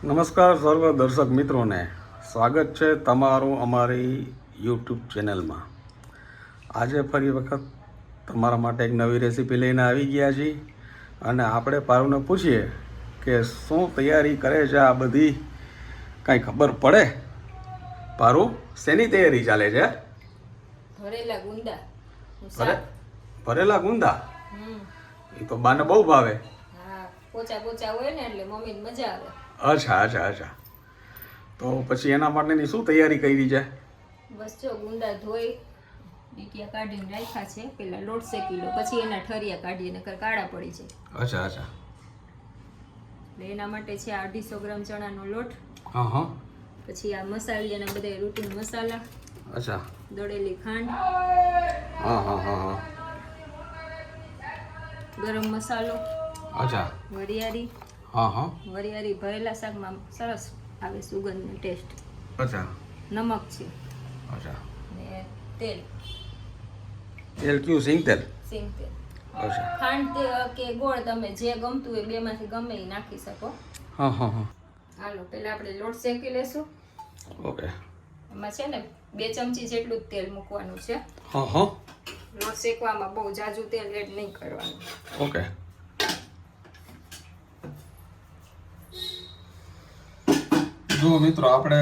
નમસ્કાર સર્વ દર્શક મિત્રોને. સ્વાગત છે તમારું અમારી યુટ્યુબ ચેનલમાં. આજે ફરી વખત તમારા માટે એક નવી રેસીપી લઈને આવી ગયા છીએ અને આપણે પારુને પૂછીએ કે શું તૈયારી કરે છે આ બધી? કાંઈ ખબર પડે? પારુ શેની તૈયારી ચાલે છે? ભરેલા ગુંદા. ભરે ભરેલા ગુંદા? એ તો બાને બહુ ભાવે. પોચા પોચા હોય ને એટલે મમ્મીને મજા આવે. અચ્છા અચ્છા અચ્છા. તો પછી એના માટેની શું તૈયારી કરી છે? બસ જો ગુંદા ધોઈ ડીટીયા કાઢીને રાખ્યા છે. પેલા લોટ શેકી લો પછી એના ઠરિયા કાઢીને કાળા પડી છે. અચ્છા અચ્છા. એટલે એના માટે છે આ અઢીસો ગ્રામ ચણાનો લોટ. હા હા. પછી આ મસાલી અને બધા રૂટીન મસાલા. અચ્છા. દળેલી ખાંડ. હા હા હા હા. ગરમ મસાલો. અચ્છા. વરિયાળી. હા હા વરિયાળી ભરેલા શાકમાં સરસ આવે સુગંધનો ટેસ્ટ અચ્છા. નમક છે. અચ્છા. ને તેલ. તેલ કયું? સિંગ તેલ? સિંગ તેલ. અચ્છા. ખાંડ તે કે ગોળ તમે જે ગમતું હોય બેમાંથી ગમે એ નાખી શકો. હા હા હા. હાલો પહેલા આપણે લોટ શેકી લેશું. ઓકે. એમાં છે ને બે ચમચી જેટલું જ તેલ મૂકવાનું છે. હા હા. લોટ શેકવામાં બહુ જાજુ તેલ એડ નહીં કરવાનું. ઓકે. જુઓ મિત્રો આપણે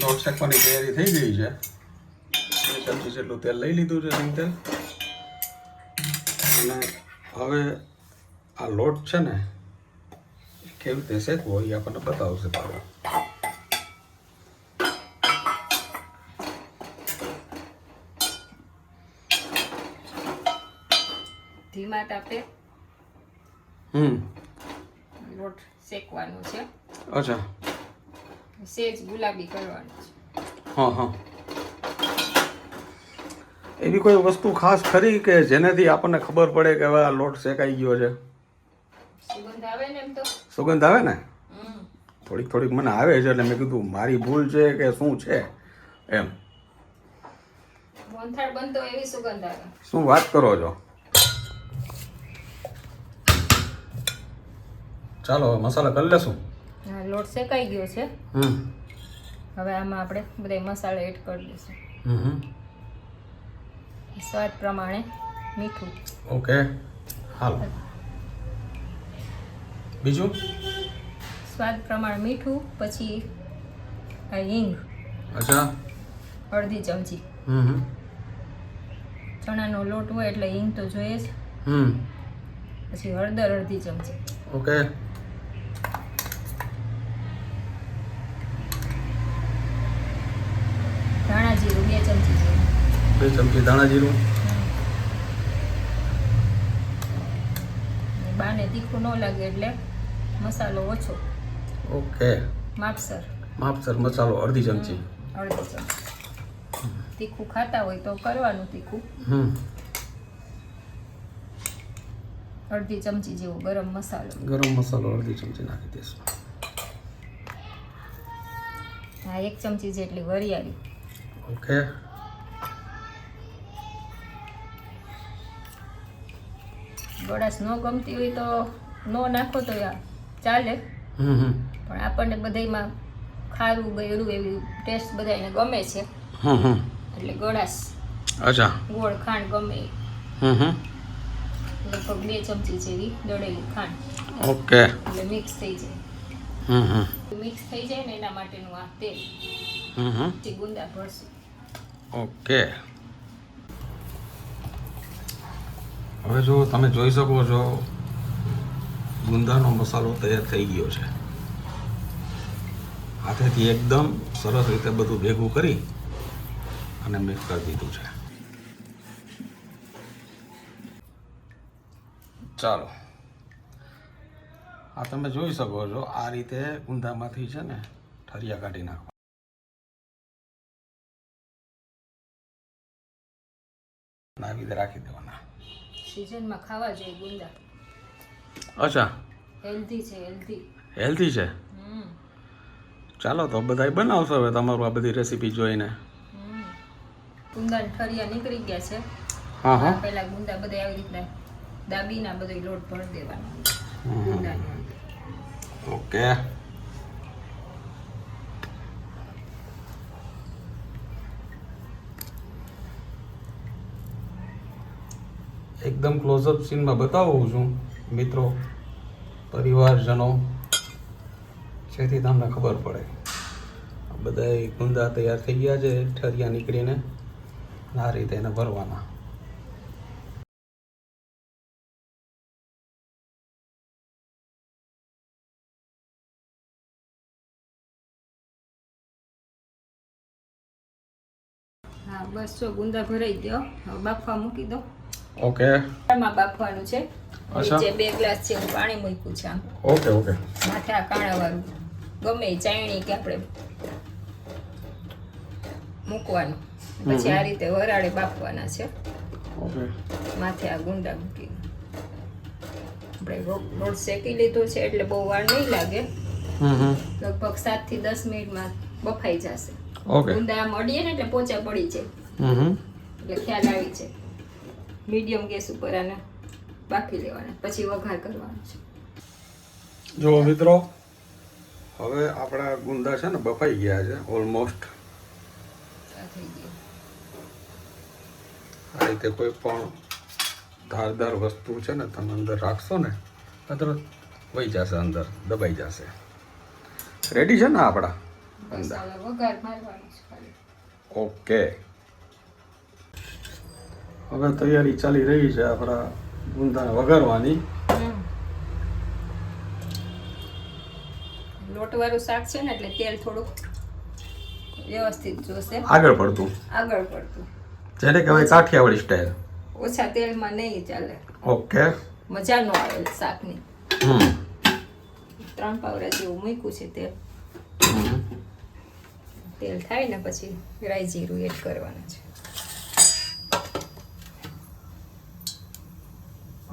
લોટ શેકવાની તૈયારી થઈ ગઈ છે. બે ચમચી જેટલું તેલ લઈ લીધું છે સિંગ તેલ. અને હવે આ લોટ છે ને કેવી રીતે શેકવો એ આપણને બતાવશે પાછો. ધીમા તાપે હમ. લોટ શેકવાનો છે. અચ્છા. સેજ ગુલાબી કરવાનો છે. હા હા. એવી કોઈ વસ્તુ ખાસ ખરી કે જેનાથી આપણને ખબર પડે કે હવે આ લોટ શેકાઈ ગયો છે? સુગંધ આવે ને એમ તો. સુગંધ આવે ને? થોડીક થોડીક મને આવે છે એટલે મેં કીધું મારી ભૂલ છે કે શું છે? એમ. શું વાત કરો છો? ચાલો મસાલા કરી લેશું. લોટ શેકાઈ ગયો છે. હવે આમાં આપણે બધા મસાલા એડ કરી દઈશું. સ્વાદ પ્રમાણે મીઠું. ઓકે હાલ. બીજું? સ્વાદ પ્રમાણે મીઠું પછી આ હિંગ. અચ્છા. અડધી ચમચી. હમ. હમ ચણાનો લોટ હોય એટલે હિંગ તો જોઈએ જ. હમ. પછી હળદર અડધી ચમચી. ઓકે ધાણા જીરું બે ચમચી જેવું બે ચમચી ધાણા જીરું? બાને તીખું ન લાગે એટલે મસાલો ઓછો. ઓકે. માપસર. માપસર મસાલો અડધી ચમચી. અડધી ચમચી. તીખું ખાતા હોય તો કરવાનું તીખું. હમ. અડધી ચમચી જેવો ગરમ મસાલો. ગરમ મસાલો અડધી ચમચી નાખી દઈશું. હા એક ચમચી જેટલી વરિયાળી. ઓકે. ગળાશ ન ગમતી હોય તો ન નાખો તો ચાલે. પણ આપણને બધાયમાં ખારું ગયરું એવી ટેસ્ટ બધાને ગમે છે. એટલે ગળાશ અચ્છા. ગોળ ખાંડ ગમે. લગભગ બે ચમચી જેવી દળેલી ખાંડ. ઓકે. એટલે મિક્સ થઈ જાય. મિક્સ થઈ જાય ને એના માટેનું આ તેલ. ગુંદા ભરશું. ઓકે. હવે જો તમે જોઈ શકો છો, ગુંદાનો મસાલો તૈયાર થઈ ગયો છે. હાથેથી એકદમ સરસ રીતે બધું ભેગું કરી અને મિક્સ કરી દીધું છે. ચાલો. આ તમે જોઈ શકો છો, આ રીતે ગુંદામાંથી છે ને ઠરિયા કાઢી નાખો રીતે રાખી દેવાના. સિઝનમાં ખાવા જોઈએ ગુંદા. અચ્છા. હેલ્ધી છે હેલ્ધી હેલ્ધી છે? ચાલો તો બધા બનાવશો હવે તમારું આ બધી રેસીપી જોઈને. હમ. ગુંદાના ઠરિયા નીકળી ગયા છે. હા હા. પહેલા ગુંદા બધા આવી રીતના દાબીના બધો લોટ ભરી દેવાનો. ઓકે. એકદમ ક્લોઝઅપ સીનમાં બતાવું છું, મિત્રો, પરિવારજનો. જેથી તમને ખબર પડે. બધા ગુંદા તૈયાર થઈ ગયા છે, ઠરિયા નીકળીને. આ રીતે એને ભરવાના. હા, બસ જો ગુંદા ભરાઈ ગયો. હવે બાફવા મૂકી દો. ઓકે માં બાફવાનું છે. અચ્છા. નીચે બે ગ્લાસ છે હું પાણી મૂક્યું છે આમ. ઓકે ઓકે માથે આ કાણાવાળું. ગમે ચાયણી કે આપણે મૂકવાનું. પછી આ રીતે વરાળે બાફવાના છે. ઓકે માથે આ ગુંડા મૂકી. આપણે રોડ શેકી લીધો છે એટલે બહુ વાર નહીં લાગે. લગભગ સાતથી દસ મિનિટમાં બફાઈ જશે. ગુંદા આમ અડીએ ને એટલે પોચા પડી જાય. એટલે ખ્યાલ આવી છે મીડિયમ ગેસ ઉપર આને બાફી લેવાના. પછી વઘાર કરવાનો છે. જો મિત્રો હવે આપણા ગુંદા છે ને બફાઈ ગયા છે ઓલમોસ્ટ આ રીતે કોઈ પણ ધારદાર વસ્તુ છે ને તમે અંદર રાખશો ને અંદર વહી જશે અંદર દબાઈ જશે. રેડી છે ને આપણા ઓકે હવે તૈયારી ચાલી રહી છે આપણા ગુંદાને વઘારવાની. લોટવાળું શાક છે ને એટલે તેલ થોડુંક વ્યવસ્થિત જોશે. આગળ પડતું. આગળ પડતું. જેને કહેવાય કાઠિયાવાડી સ્ટાઇલ ઓછા તેલમાં નહીં ચાલે. ઓકે. મજા ન આવે શાકની. હમ. ત્રણ પાવડા જેવું મૂક્યું છે તેલ. તેલ થાય ને પછી રાઈ જીરું એડ કરવાનું છે.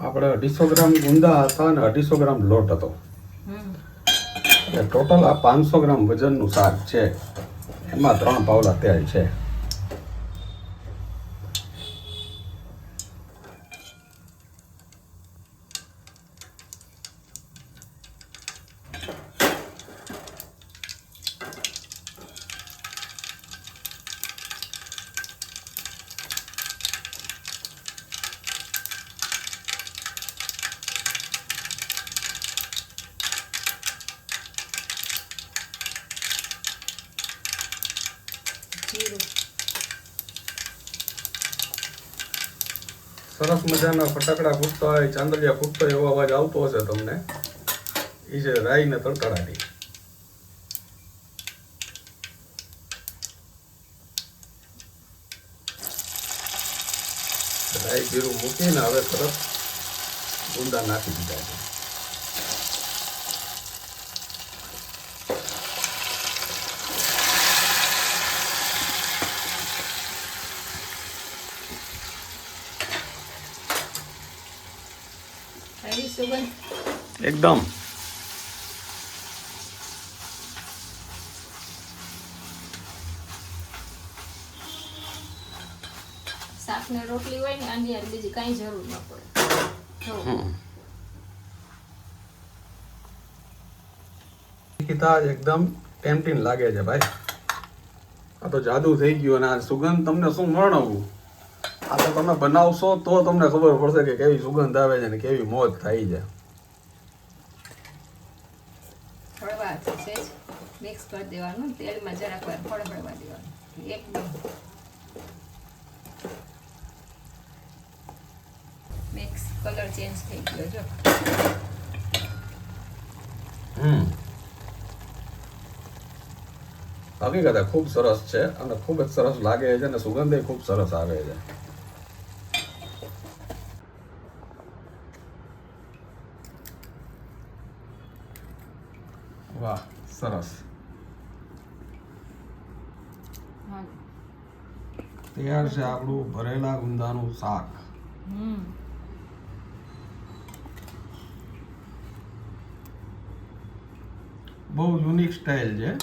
આપણે અઢીસો ગ્રામ ગુંદા હતા અને અઢીસો ગ્રામ લોટ હતો. એટલે ટોટલ આ પાંચસો ગ્રામ વજનનું શાક છે. એમાં ત્રણ પાવલા તેલ છે જીરું સરસ મજાના ફટાકડા ફૂટતા હોય, ચાંદલિયા ફૂટતો એવો અવાજ આવતો હશે તમને. એ છે રાઈને તડકડાટી રાઈ જીરું મૂકીને હવે તરત ગુંદા નાખી દીધા છે આવી સુગંધ એકદમ. શાક રોટલી હોય ને આની હારે બીજી કાંઈ જરૂર ન પડે. જો. એકદમ ટેમ્પટિંગ લાગે છે ભાઈ. આ તો જાદુ થઈ ગયું અને આ સુગંધ તમને શું વર્ણવું? આ તો તમે બનાવશો તો તમને ખબર પડશે કે કેવી સુગંધ આવે છે ને કેવી મોજ થાય છે. હળવા છે મિક્સ કરી દેવાનું તેલમાં જરાક વાર હળહળવા દેવાનું. એકદમ. મિક્સ કલર ચેન્જ થઈ ગયો જો. હમ. હકીકતે ખૂબ સરસ છે અને ખૂબ જ સરસ લાગે છે અને સુગંધ ખૂબ સરસ આવે છે વાહ સરસ તૈયાર છે આપણું ભરેલા ગુંદાનું શાક. હમ. બહુ યુનિક સ્ટાઇલ છે.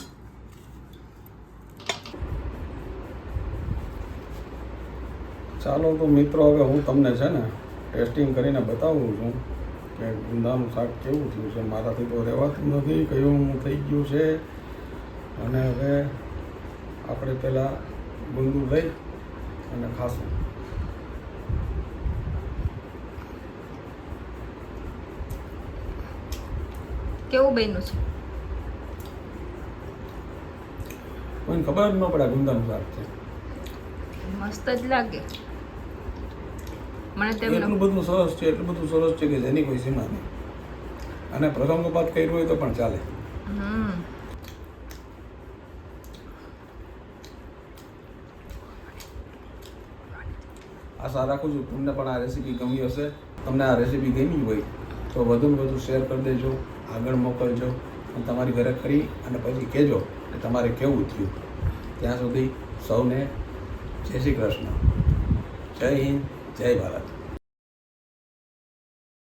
ચાલો તો મિત્રો હવે હું તમને છે ને ટેસ્ટિંગ કરીને બતાવું છું. કે ગુંદાનું શાક કેવું થયું છે? મારાથી તો રહેવાતું નથી કયું હું થઈ ગયું છે? અને હવે આપણે પહેલાં ગુંદુ લઈ અને ખાશું. કેવું બન્યું છે? કોઈને ખબર ન પડે ગુંદાનું શાક છે. મસ્ત જ લાગે. મને તેમને એટલું બધું સરસ છે એટલું બધું સરસ છે કે જેની કોઈ સીમા નહીં. અને પ્રસંગોપાત કર્યું હોય તો પણ ચાલે. આશા રાખું છું તમને પણ આ રેસીપી ગમી હશે. તમને આ રેસીપી ગમી હોય તો વધુ ને વધુ શેર કરી દેજો આગળ મોકલજો અને તમારી ઘરે કરી અને પછી કહેજો કે તમારે કેવું થયું. ત્યાં સુધી સૌને જય શ્રી કૃષ્ણ. જય હિન્દ. જય ભારત.